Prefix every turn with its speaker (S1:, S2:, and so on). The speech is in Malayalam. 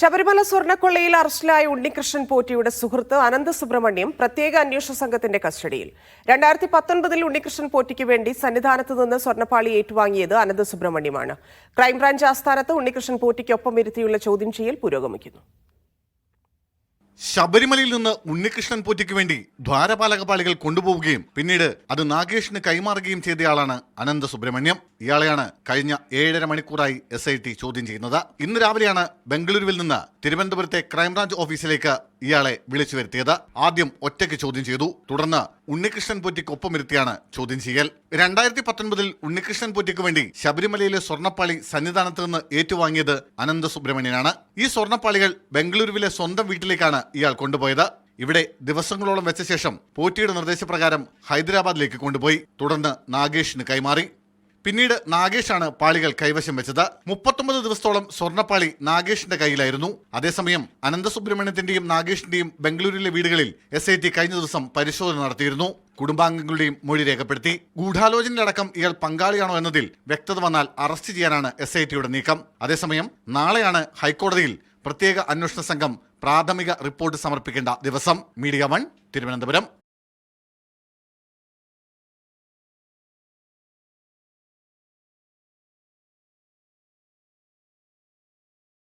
S1: ശബരിമല സ്വർണക്കൊള്ളയിൽ അറസ്റ്റിലായ ഉണ്ണികൃഷ്ണൻ പോറ്റിയുടെ സുഹൃത്ത് അനന്ത സുബ്രഹ്മണ്യം പ്രത്യേക അന്വേഷണ സംഘത്തിന്റെ കസ്റ്റഡിയിൽ. രണ്ടായിരത്തി പത്തൊൻപതിൽ ഉണ്ണികൃഷ്ണൻ പോറ്റിക്ക് വേണ്ടി സന്നിധാനത്ത് നിന്ന് സ്വർണപ്പാളി ഏറ്റുവാങ്ങിയത് അനന്ത സുബ്രഹ്മണ്യമാണ്. ക്രൈംബ്രാഞ്ച് ആസ്ഥാനത്ത് ഉണ്ണികൃഷ്ണൻ പോറ്റിക്കൊപ്പം ഇരുത്തിയുള്ള ചോദ്യം ചെയ്യൽ പുരോഗമിക്കുന്നു.
S2: ശബരിമലയിൽ നിന്ന് ഉണ്ണികൃഷ്ണൻ പൂറ്റയ്ക്ക് വേണ്ടി ദ്വാരപാലക ദ്വാരപാലകപാളികൾ കൊണ്ടുപോവുകയും പിന്നീട് അത് നാഗേഷിന് കൈമാറുകയും ചെയ്തയാളാണ് അനന്ത സുബ്രഹ്മണ്യം ഇയാളെയാണ് കഴിഞ്ഞ ഏഴര മണിക്കൂറായി എസ് ചോദ്യം ചെയ്യുന്നത്. ഇന്ന് രാവിലെയാണ് ബംഗളൂരുവിൽ നിന്ന് തിരുവനന്തപുരത്തെ ക്രൈംബ്രാഞ്ച് ഓഫീസിലേക്ക് ഇയാളെ വിളിച്ചു വരുത്തിയത്. ആദ്യം ഒറ്റയ്ക്ക് ചോദ്യം ചെയ്തു. തുടർന്ന് ഉണ്ണികൃഷ്ണൻ പോറ്റിക്കൊപ്പം ഇരുത്തിയാണ് ചോദ്യം ചെയ്യൽ. രണ്ടായിരത്തി പത്തൊൻപതിൽ ഉണ്ണികൃഷ്ണൻ പോറ്റിക്ക് വേണ്ടി ശബരിമലയിലെ സ്വർണപ്പാളി സന്നിധാനത്ത് നിന്ന് ഏറ്റുവാങ്ങിയത് അനന്ത സുബ്രഹ്മണ്യനാണ് ഈ സ്വർണപ്പാളികൾ ബംഗളൂരുവിലെ സ്വന്തം വീട്ടിലേക്കാണ് ഇയാൾ കൊണ്ടുപോയത്. ഇവിടെ ദിവസങ്ങളോളം വെച്ച ശേഷം പോറ്റിയുടെ നിർദ്ദേശപ്രകാരം ഹൈദരാബാദിലേക്ക് കൊണ്ടുപോയി. തുടർന്ന് നാഗേഷിന് കൈമാറി. പിന്നീട് നാഗേഷാണ് പാളികൾ കൈവശം വെച്ചത്. മുപ്പത്തൊമ്പത് ദിവസത്തോളം സ്വർണപ്പാളി നാഗേഷിന്റെ കയ്യിലായിരുന്നു. അതേസമയം അനന്തസുബ്രഹ്മണ്യത്തിന്റെയും നാഗേഷിന്റെയും ബംഗളൂരുവിലെ വീടുകളിൽ എസ് ഐ ടി കഴിഞ്ഞ ദിവസം പരിശോധന നടത്തിയിരുന്നു. കുടുംബാംഗങ്ങളുടെയും മൊഴി രേഖപ്പെടുത്തി. ഗൂഢാലോചനയിലടക്കം ഇയാൾ പങ്കാളിയാണോ എന്നതിൽ വ്യക്തത വന്നാൽ അറസ്റ്റ് ചെയ്യാനാണ് എസ് ഐ ടിയുടെ നീക്കം. അതേസമയം നാളെയാണ് ഹൈക്കോടതിയിൽ പ്രത്യേക അന്വേഷണ സംഘം പ്രാഥമിക റിപ്പോർട്ട് സമർപ്പിക്കേണ്ട ദിവസം. Media one Thiruvananthapuram.